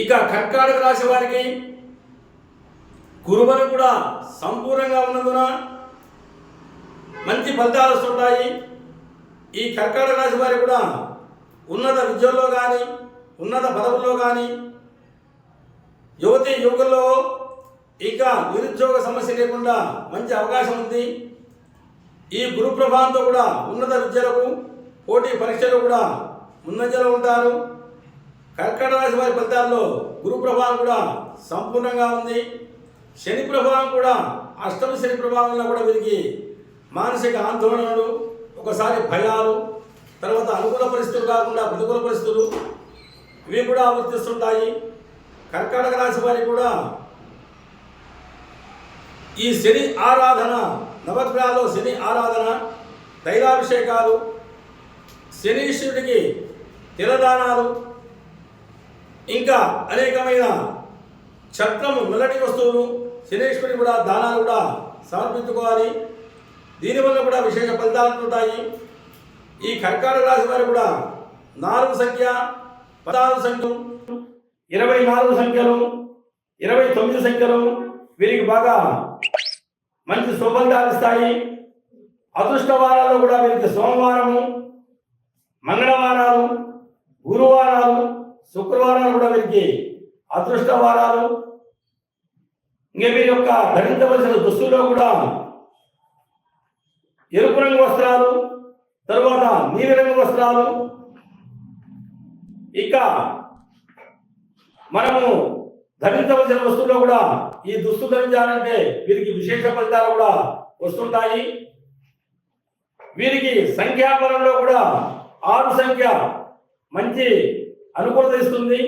ఇక కర్కాటక రాశి వారికి గురువులు కూడా సంపూర్ణంగా ఉన్నందున మంచి ఫలితాలు వస్తుంటాయి. ఈ కర్కాటక రాశి వారికి కూడా ఉన్నత విద్యల్లో కానీ ఉన్నత పదవుల్లో కానీ యువతి యువకుల్లో ఇక నిరుద్యోగ సమస్య లేకుండా మంచి అవకాశం ఉంది. ఈ గురు ప్రభావంతో కూడా ఉన్నత విద్యలకు పోటీ పరీక్షలు కూడా ముందంజలో ఉంటారు. కర్కట రాశి వారి ఫలితాల్లో గురు ప్రభావం కూడా సంపూర్ణంగా ఉంది. శని ప్రభావం కూడా అష్టమ శని ప్రభావంలో కూడా వీరికి మానసిక ఆందోళనలు ఒకసారి భయాలు తర్వాత అనుకూల పరిస్థితులు కాకుండా ప్రతికూల పరిస్థితులు ఇవి కూడా ఆవర్తిస్తుంటాయి కర్కాటక రాశి వారికి కూడా ఈ శని ఆరాధన నవగ్రహాల్లో శని ఆరాధన తైలాభిషేకాలు శనీశ్వరుడికి తిలదానాలు ఇంకా అనేకమైన ఛత్రము మెల్లటి వస్తువులు శనీశ్వరుడికి కూడా దానాలు కూడా సమర్పించుకోవాలి. దీనివల్ల కూడా విశేష ఫలితాలు ఉంటాయి. ఈ కర్కాటక రాశి వారు కూడా నాలుగు సంఖ్య పదహారు సంఖ్య ఇరవై నాలుగు సంఖ్యలు ఇరవై తొమ్మిది సంఖ్యలు వీరికి బాగా మంచి శుభంగాలు ఇస్తాయి. అదృష్ట వారాల్లో కూడా వీరికి సోమవారము మంగళవారాలు గురువారం శుక్రవారాలు కూడా వీరికి అదృష్ట వారాలు ఇంకా వీరి యొక్క ధరించవలసిన దుస్తుల్లో కూడా ఎరుపు రంగు వస్త్రాలు తరువాత నీలి రంగు వస్త్రాలు. ఇక మనము ధరించవలసిన వస్తువుల్లో కూడా ఈ దుస్తు ధరించాలంటే వీరికి విశేష ఫలితాలు కూడా వస్తుంటాయి. వీరికి సంఖ్యాబలంలో కూడా ఆరు సంఖ్య మంచి అనుకూలత ఇస్తుంది.